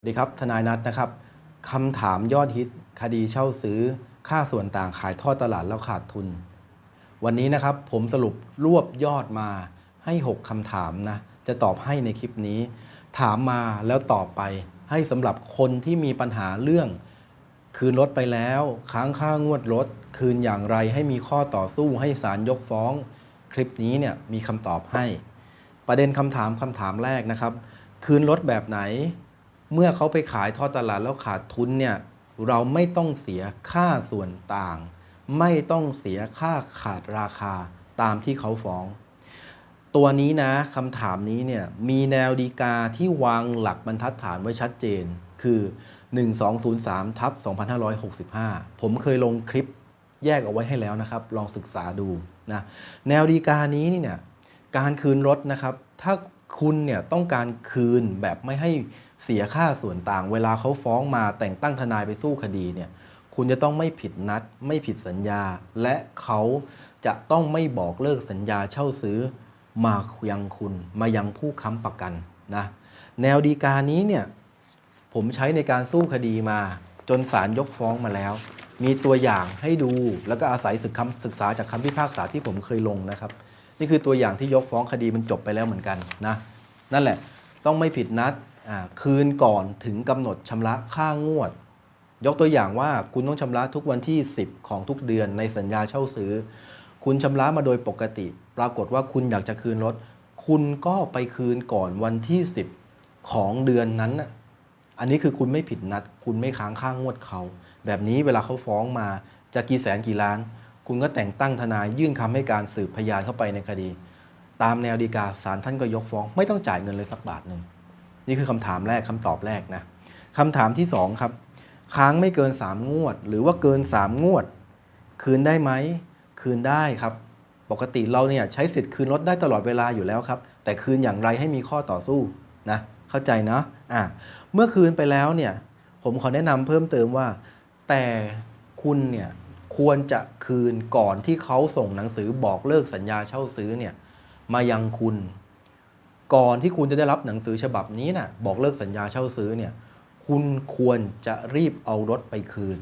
สวัสดีครับทนายนัทนะครับคำถามยอดฮิตคดีเช่าซื้อ ค่าส่วนต่างขายทอดตลาดแล้วขาดทุน วันนี้นะครับผมสรุปรวบยอดมาให้ 6คำถามนะจะตอบให้ในคลิปนี้ ถามมาแล้วตอบไป ให้สำหรับคนที่มีปัญหาเรื่อง คืนรถไปแล้ว ค้างค่างวดรถ คืนอย่างไรให้มีข้อต่อสู้ให้ศาลยกฟ้อง คลิปนี้เนี่ยมีคำตอบให้ ประเด็นคำถามคำถามแรกนะครับ คืนรถแบบไหน เมื่อเขาไปขายทอดตลาดแล้วขาดทุนเนี่ยเราไม่ต้องเสียค่าส่วนต่าง ไม่ต้องเสียค่าขาดราคาตามที่เขาฟ้อง ตัวนี้นะคำถามนี้เนี่ยมีแนวดีกาที่วางหลักบรรทัดฐานไว้ชัดเจน คือ 1203ทับ2565 ผมเคยลงคลิปแยกเอาไว้ให้แล้วนะครับ ลองศึกษาดูนะแนวดีกานี้นี่เนี่ยการคืนรถนะครับ ถ้าคุณเนี่ยต้องการคืนแบบไม่ให้ เสียค่าส่วนต่าง เวลาเขาฟ้องมาแต่งตั้งทนายไปสู้คดีเนี่ยคุณจะต้องไม่ผิดนัด ไม่ผิดสัญญา และเขาจะต้องไม่บอกเลิกสัญญาเช่าซื้อมายังคุณมายังผู้ค้ำประกันนะแนวดีกานี้เนี่ยผมใช้ในการสู้คดีมา จนศาลยกฟ้องมาแล้ว มีตัวอย่างให้ดูแล้วก็อาศัยศึกคำศึกษาจากคำพิพากษาที่ผมเคยลงนะครับ นี่คือตัวอย่างที่ยกฟ้องคดีมันจบไปแล้วเหมือนกันนะนั่นแหละต้องไม่ผิดนัด คืนก่อนถึงกำหนดชำระค่างวด ยกตัวอย่างว่าคุณต้องชำระทุกวันที่ 10 ของทุกเดือนในสัญญาเช่าซื้อ คุณชำระมาโดยปกติ ปรากฏว่าคุณอยากจะคืนรถ คุณก็ไปคืนก่อนวันที่ 10 ของเดือนนั้น อันนี้คือคุณไม่ผิดนัด คุณไม่ค้างค่างวดเขา แบบนี้เวลาเขาฟ้องมาจะกี่แสนกี่ล้าน คุณก็แต่งตั้งทนายยื่นคำให้การสืบพยานเข้าไปในคดี ตามแนวดีกาศาลท่านก็ยกฟ้อง ไม่ต้องจ่ายเงินเลยสักบาทหนึ่ง นี่คือคำถามแรกคำตอบแรกนะคำถามที่สองครับ ค้างไม่เกิน 3 งวด หรือว่าเกิน 3 งวด คืนได้ไหม คืนได้ครับ ปกติเราเนี่ยใช้สิทธิ์คืนรถได้ตลอดเวลาอยู่แล้วครับ แต่คืนอย่างไรให้มีข้อต่อสู้นะเข้าใจนะอะเมื่อคืนไปแล้วเนี่ยผมขอแนะนำเพิ่มเติมว่า แต่คุณเนี่ยควรจะคืนก่อนที่เขาส่งหนังสือบอกเลิกสัญญาเช่าซื้อเนี่ยมายังคุณ ก่อนที่คุณจะได้รับหนังสือฉบับนี้นะ่ะบอกเลิกสัญญาเช่าซื้อเนี่ยคุณควรจะรีบเอารถไปคืน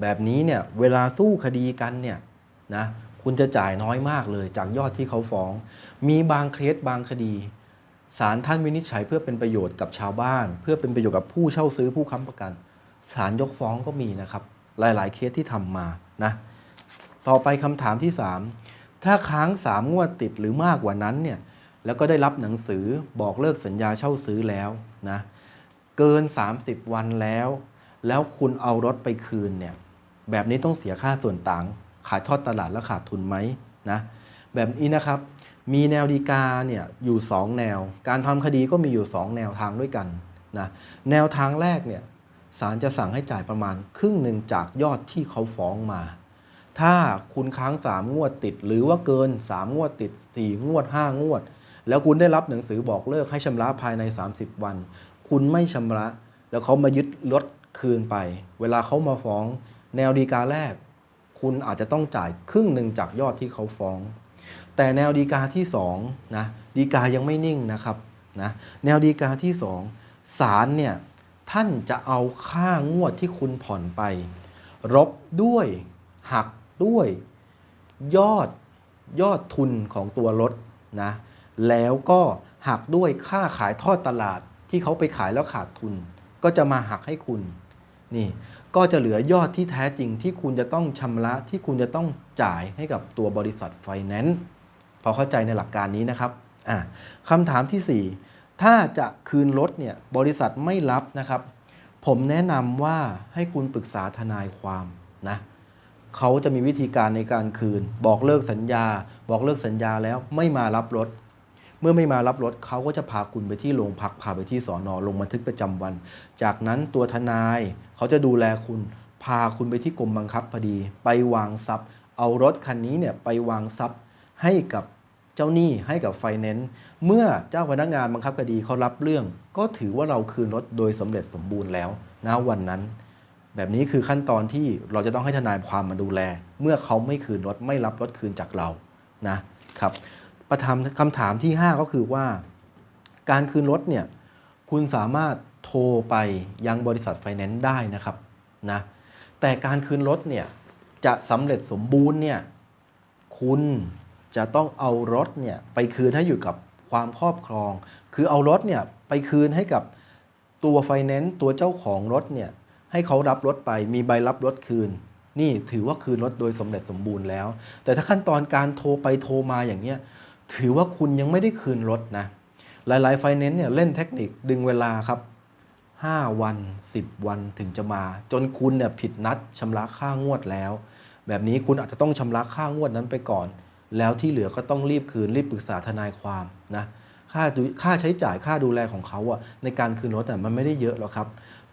แบบนี้เนี่ยเวลาสู้คดีกันเนี่ยนะคุณจะจ่ายน้อยมากเลยจากยอดที่เขาฟ้อง มีบางเคสบางคดีศาลท่านวินิจฉัยเพื่อเป็นประโยชน์กับชาวบ้าน เพื่อเป็นประโยชน์กับผู้เช่าซื้อผู้ค้ำประกันศาลยกฟ้องก็มีนะครับ หลาย ๆ เคสที่ทำมานะต่อไปคำถามที่ 3 ถ้าค้าง3งวดติดหรือมากกว่านั้นเนี่ย แล้วก็ได้รับหนังสือบอกเลิกสัญญาเช่าซื้อแล้วนะเกิน 30 วันแล้ว แล้วคุณเอารถไปคืนเนี่ยแบบนี้ต้องเสียค่าส่วนต่าง ขายทอดตลาดแล้วขาดทุนไหมนะแบบนี้นะครับมีแนวดีกาเนี่ยอยู่ 2 แนว การทำคดีก็มีอยู่ 2 แนวทางด้วยกันนะแนวทางแรกเนี่ยศาลจะสั่งให้จ่ายประมาณครึ่งหนึ่งจากยอดที่เขาฟ้องมา ถ้าคุณค้าง 3 งวดติด หรือว่าเกิน 3 งวดติด 4 งวด 5 งวด แล้วคุณได้รับหนังสือบอกเลิกให้ชำระภายใน 30 วัน คุณไม่ชำระ แล้วเขามายึดรถคืนไป เวลาเขามาฟ้อง แนวดีกาแรก คุณอาจจะต้องจ่ายครึ่งหนึ่งจากยอดที่เขาฟ้อง แต่แนวดีกาที่2นะดีกายังไม่นิ่งนะครับนะแนวดีกาที่2ศาลเนี่ยท่านจะเอาค่างวดที่คุณผ่อนไปรบด้วยหักด้วยยอดยอดทุนของตัวรถนะ แล้วก็หักด้วยค่าขายทอดตลาดที่เขาไปขายแล้วขาดทุน ก็จะมาหักให้คุณนี่ก็จะเหลือยอดที่แท้จริงที่คุณจะต้องชำระที่คุณจะต้องจ่ายให้กับตัวบริษัทไฟแนนซ์พอเข้าใจในหลักการนี้นะครับอะคำถามทีสี่ 4 ถ้าจะคืนรถเนี่ยบริษัทไม่รับนะครับ ผมแนะนำว่าให้คุณปรึกษาทนายความนะเขาจะมีวิธีการในการคืน บอกเลิกสัญญา บอกเลิกสัญญาแล้วไม่มารับรถ เมื่อไม่มารับรถเขาก็จะพาคุณไปที่โรงพักพาไปที่สอนอลงบันทึกประจำวัน จากนั้นตัวทนายเขาจะดูแลคุณ พาคุณไปที่กรมบังคับคดี ไปวางทรัพย์ เอารถคันนี้เนี่ยไปวางทรัพย์ให้กับเจ้าหนี้ให้กับไฟแนนซ์เมื่อเจ้าพนักงานบังคับคดีเขารับเรื่อง ก็ถือว่าเราคืนรถโดยสำเร็จสมบูรณ์แล้วนะวันนั้น แบบนี้คือขั้นตอนที่เราจะต้องให้ทนายความมาดูแล เมื่อเขาไม่คืนรถไม่รับรถคืนจากเรานะครับ ประทำคำถามที่ 5 ก็คือว่า การคืนรถเนี่ยคุณสามารถโทรไปยังบริษัทไฟแนนซ์ได้นะครับนะแต่การคืนรถเนี่ยจะสำเร็จสมบูรณ์เนี่ยคุณจะต้องเอารถเนี่ยไปคืนให้อยู่กับความครอบครอง คือเอารถเนี่ยไปคืนให้กับตัวไฟแนนซ์ตัวเจ้าของรถเนี่ยให้เขารับรถไปมีใบรับรถคืน นี่ถือว่าคืนรถโดยสมเร็จสมบูรณ์แล้ว แต่ถ้าขั้นตอนการโทรไปโทรมาอย่างเนี้ย ถือว่าคุณยังไม่ได้คืนรถนะ หลายๆไฟแนนซ์เนี่ยเล่นเทคนิคดึงเวลาครับ 5 วัน 10 วันถึงจะมา จนคุณเนี่ยผิดนัดชำระค่างวดแล้ว แบบนี้คุณอาจจะต้องชำระค่างวดนั้นไปก่อน แล้วที่เหลือก็ต้องรีบคืนรีบปรึกษาทนายความนะค่าดูค่าใช้จ่ายค่าดูแลของเขาอะในการคืนรถอะมันไม่ได้เยอะหรอกครับ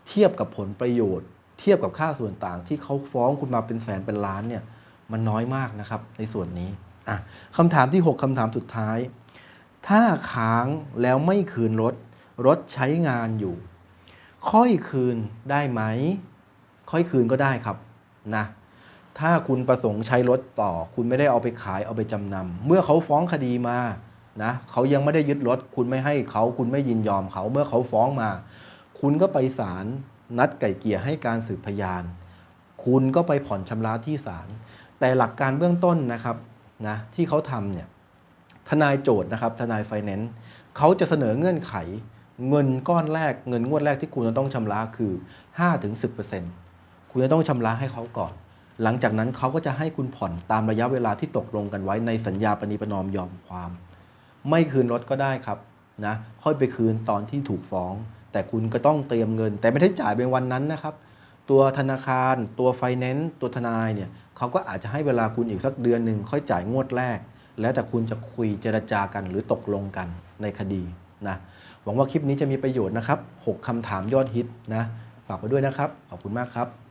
เทียบกับผลประโยชน์ เทียบกับค่าส่วนต่างที่เขาฟ้องคุณมาเป็นแสนเป็นล้านเนี่ยมันน้อยมากนะครับในส่วนนี้ อะคำถามที่ 6คำถามสุดท้าย ถ้าค้างแล้วไม่คืนรถ รถใช้งานอยู่ ค่อยคืนได้ไหม ค่อยคืนก็ได้ครับนะถ้าคุณประสงค์ใช้รถต่อ คุณไม่ได้เอาไปขายเอาไปจำนำเมื่อเขาฟ้องคดีมานะเขายังไม่ได้ยึดรถ คุณไม่ให้เขาคุณไม่ยินยอมเขาเมื่อเขาฟ้องมา คุณก็ไปศาลนัดไก่เกลี่ยให้การสืบพยาน คุณก็ไปผ่อนชำระที่ศาลแต่หลักการเบื้องต้นนะครับ นะที่เขาทำเนี่ยทนายโจทย์นะครับทนายไฟแนนซ์เขาจะเสนอเงื่อนไข เงินก้อนแรกเงินงวดแรกที่คุณจะต้องชำระคือ 5-10%คุณจะต้องชำระให้เขาก่อน หลังจากนั้นเขาก็จะให้คุณผ่อนตามระยะเวลาที่ตกลงกันไว้ในสัญญาปณิประนอมยอมความ ไม่คืนรถก็ได้ครับนะค่อยไปคืนตอนที่ถูกฟ้อง แต่คุณก็ต้องเตรียมเงิน แต่ไม่ได้จ่ายเป็นวันนั้นนะครับ ตัวธนาคาร ตัวไฟแนนซ์ตัวทนายเนี่ย เขาก็อาจจะให้เวลาคุณอีกสักเดือนหนึ่งค่อยจ่ายงวดแรก แล้วแต่คุณจะคุยเจรจากันหรือตกลงกันในคดีนะหวังว่าคลิปนี้จะมีประโยชน์นะครับ 6คำถามยอดฮิตนะฝากไว้ด้วยนะครับ ขอบคุณมากครับ